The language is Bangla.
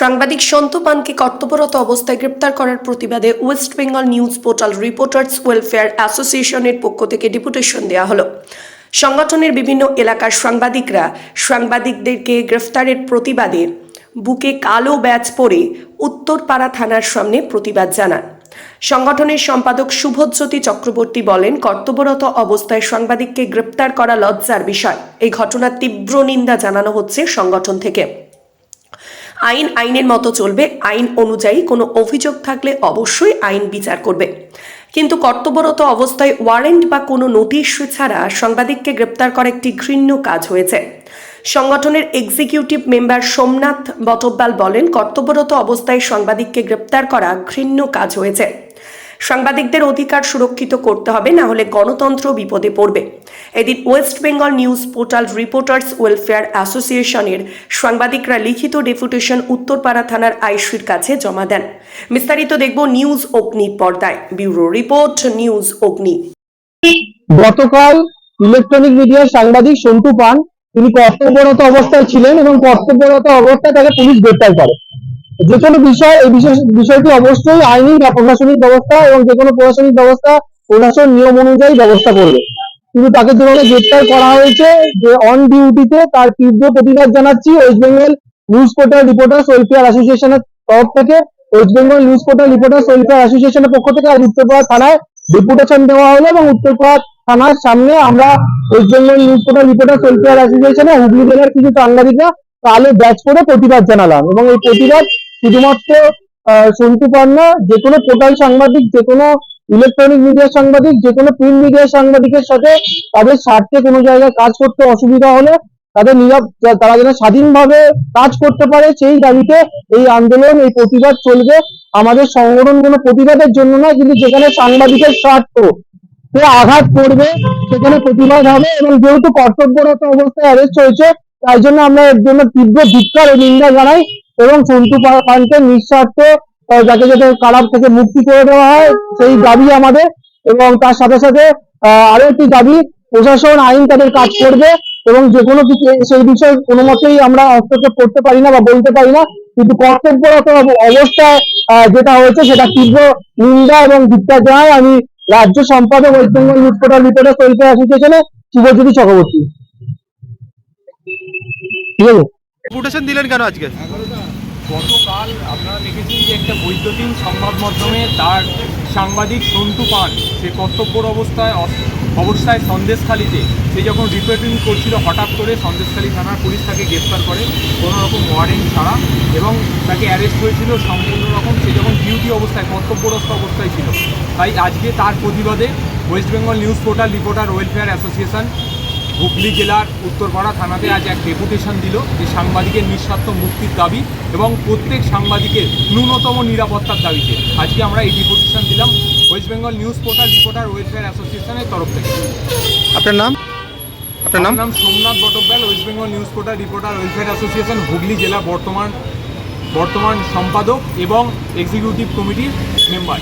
সাংবাদিক সন্তু পানকে কর্তব্যরত অবস্থায় গ্রেপ্তার করার প্রতিবাদে West Bengal news portal reporters welfare অ্যাসোসিয়েশনের পক্ষ থেকে ডেপুটেশন দেওয়া হলো। সংগঠনের বিভিন্ন এলাকার সাংবাদিকরা সাংবাদিকদেরকে গ্রেফতারের প্রতিবাদে বুকে কালো ব্যাজ পরে উত্তরপাড়া থানার সামনে প্রতিবাদ জানান। সংগঠনের সম্পাদক শুভজ্যোতি চক্রবর্তী বলেন, কর্তব্যরত অবস্থায় সাংবাদিককে গ্রেপ্তার করা লজ্জার বিষয়। এই ঘটনার তীব্র নিন্দা জানানো হচ্ছে সংগঠন থেকে। আইন আইনের মতো চলবে। আইন অনুযায়ী কোনো অভিযোগ থাকলে অবশ্যই আইন বিচার করবে। কিন্তু কর্তব্যরত অবস্থায় ওয়ারেন্ট বা কোনো নোটিশ ছাড়া সাংবাদিককে গ্রেপ্তার করা একটি ঘৃণ্য কাজ হয়েছে। সংগঠনের এক্সিকিউটিভ মেম্বার সোমনাথ বটব্বাল বলেন, কর্তব্যরত অবস্থায় সাংবাদিককে গ্রেপ্তার করা ঘৃণ্য কাজ হয়েছে। সাংবাদিকদের অধিকার সুরক্ষিত করতে হবে, না হলে গণতন্ত্র বিপদে পড়বে। এদিন West Bengal news portal reporters welfare অ্যাসোসিয়েশনের সাংবাদিকরা লিখিত ডেপুটেশন উত্তরপাড়া থানার আইসির কাছে জমা দেন। বিস্তারিত দেখব নিউজ অগ্নির পর্দায়। ব্যুরো রিপোর্ট, নিউজ অগ্নি। গতকাল ইলেকট্রনিক মিডিয়ার সাংবাদিক সন্টু পান, তিনি কর্তব্যরত অবস্থায় ছিলেন এবং কর্তব্যরত অবস্থায় তাকে পুলিশ গ্রেপ্তার করে। যে কোনো বিষয়, এই বিশেষ বিষয়টি অবশ্যই আইনি বা প্রশাসনিক ব্যবস্থা এবং যে কোনো প্রশাসনিক ব্যবস্থা প্রশাসন নিয়ম অনুযায়ী ব্যবস্থা করবে। কিন্তু তাকে যেভাবে গ্রেপ্তার করা হয়েছে, যে অন ডিউটিতে তার তীব্র প্রতিবাদ জানাচ্ছি West Bengal news portal reporters welfare অ্যাসোসিয়েশনের তরফ থেকে। West Bengal news portal reporters welfare অ্যাসোসিয়েশনের পক্ষ থেকে আজ উত্তরপাড়া থানায় ডেপুটেশন দেওয়া হলো এবং উত্তরপাড়া থানার সামনে আমরা West Bengal news portal reporters welfare অ্যাসোসিয়েশনে Hooghly জেলার কিছু সাংবাদিকরা কালো ব্যাচ করে প্রতিবাদ জানালাম এবং এই প্রতিবাদ শুধুমাত্র সন্তু পান্না, যে কোনো পোর্টাল সাংবাদিক, যে কোনো ইলেকট্রনিক মিডিয়ার সাংবাদিক, যে কোনো প্রিন্ট মিডিয়ার সাংবাদিকের সাথে তাদের স্বার্থে কোনো জায়গায় কাজ করতে অসুবিধা হলে তাদের নিরাপ তারা যেন স্বাধীনভাবে কাজ করতে পারে, সেই দাবিতে এই আন্দোলন, এই প্রতিবাদ চলবে। আমাদের সংগঠন কোনো প্রতিবাদের জন্য নয়, কিন্তু যেখানে সাংবাদিকের স্বার্থ, সে আঘাত করবে, সেখানে প্রতিবাদ হবে এবং যেহেতু কর্তব্যরত অবস্থায় অ্যারেস্ট হয়েছে, তাই জন্য আমরা এর জন্য তীব্র ধিক্কার ও নিন্দা জানাই। এবং পা- পানকে নিঃস্বার্থ আহ, যাতে কারাপ থেকে মুক্তি করে দেওয়া হয় সেই দাবি আমাদের। এবং তার সাথে সাথে আরও একটি দাবি প্রশাসন আইন তাদের কাজ করবে এবং যে কোনো সেই বিষয়ে কোনো মতেই আমরা হস্তক্ষেপ করতে পারি না বা বলতে পারি না। কিন্তু কর্তব্যরত অব- অবস্থায় যেটা হয়েছে সেটা তীব্র নিন্দা এবং ধিক্কার জানাই আমি রাজ্য সম্পাদক West Bengal news portal reporter welfare অ্যাসোসিয়েশনে Subhajyoti Chakraborty. ঠিক আছে? দিলেন কেন আজকে? গতকাল আপনারা দেখেছেন যে একটা বৈদ্যুতিন সংবাদ মাধ্যমে তার সাংবাদিক সন্তু পান সে কর্তব্যর অবস্থায় অবস্থায় সন্দেশখালিতে, সে যখন রিপোর্টিং করছিল, হঠাৎ করে সন্দেশখালী থানার পুলিশ তাকে গ্রেফতার করে কোনো রকম ওয়ারেন্ট ছাড়া এবং তাকে অ্যারেস্ট হয়েছিল সম্পূর্ণ রকম, সে যখন ডিউটি অবস্থায়, কর্তব্যরত অবস্থায় ছিল। তাই আজকে তার প্রতিবাদে West Bengal news portal reporter, welfare association Hooghly জেলার উত্তরপাড়া থানাতে আজ এক ডেপুটেশন দিল যে সাংবাদিকের নিঃস্বার্থ মুক্তির দাবি এবং প্রত্যেক সাংবাদিকের ন্যূনতম নিরাপত্তার দাবিতে। আজকে আমরা এই ডেপুটেশন দিলাম West Bengal news portal reporter welfare অ্যাসোসিয়েশনের তরফ থেকে। আপনার নাম? আপনার নাম? নাম Somnath Batabyal West Bengal news portal reporter welfare association Hooghly জেলা বর্তমান বর্তমান সম্পাদক এবং এক্সিকিউটিভ কমিটির মেম্বার